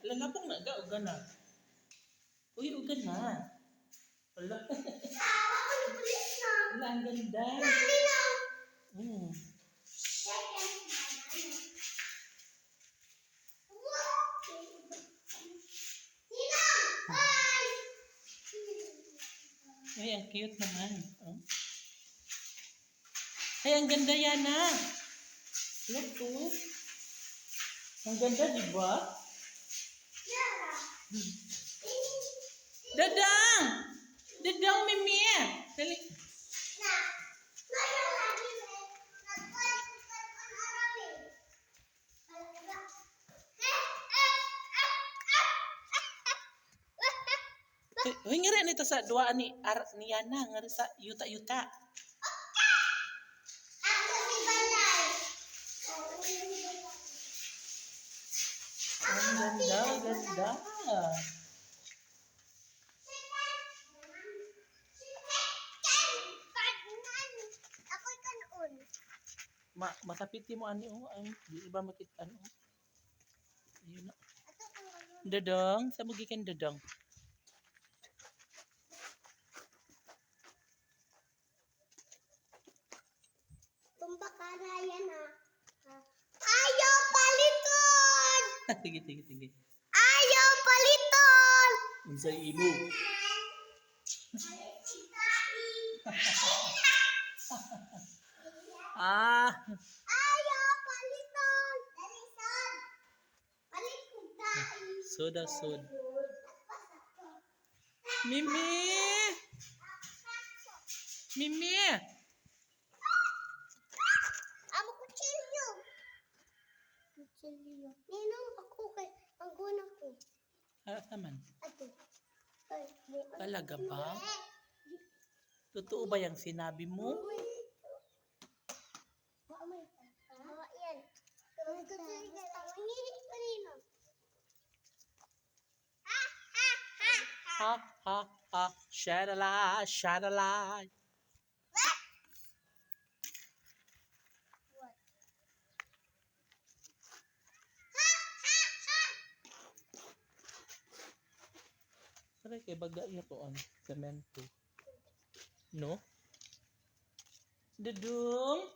Ala na naga, uga na. Uy, uga na. Ala. Ala, ang ganda. Mm. Ay, ang cute naman. Oh. Ay, ang ganda yan ah. Look, oh. Ang ganda, di ba? Dedang, dedang mimi, eh. Heli. Nah. Eh, nah, oh, ngeri nito sa dua ni ar, ni Yana, ngeri sa yuta-yuta. Ang dan ganda. Kanon. Ma, makapiti mo ani oh, ay di ba makit ano. Ayun na. Dadang, sa mo gikan dadang. Tumba ka na yan ah. Ah. Ayaw paliton! sige, sige, sige. Paliton! Unsay imo? Ah, Ayaw paliton! Dalisan! Palit ko tayo. soda sod. Mimi! Mimi! Amo kutsilyo. Kutsilyo. Ninong ako kay ang guna ko. Harap naman. Talaga ba? Totoo ba yung sinabi mo? Mamay. Mama, yan. Kung kutsilyo ka lang, manginig pa rin. oh. Ha, ha, ha, ha. Ha, ha, ha. Shadala, shadala. What? Ha, ha, ha. Saray kay baga iya to ang semento. No? Dudung!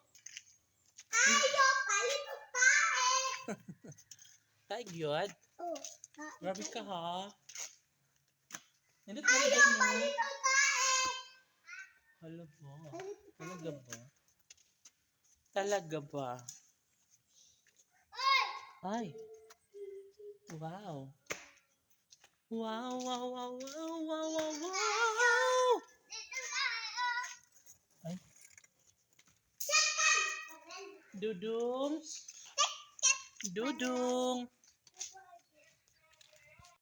Ayaw paliton tayo. Tay gyud. Oh, ha. Grabe ka ha. Hindi talaga Ayaw mo. paliton tayo. Hala ba? Talaga ba? Talaga ba? Ay. Wow. Wow, wow, wow, wow, wow, wow, wow. Ay. Dudung. Dudung.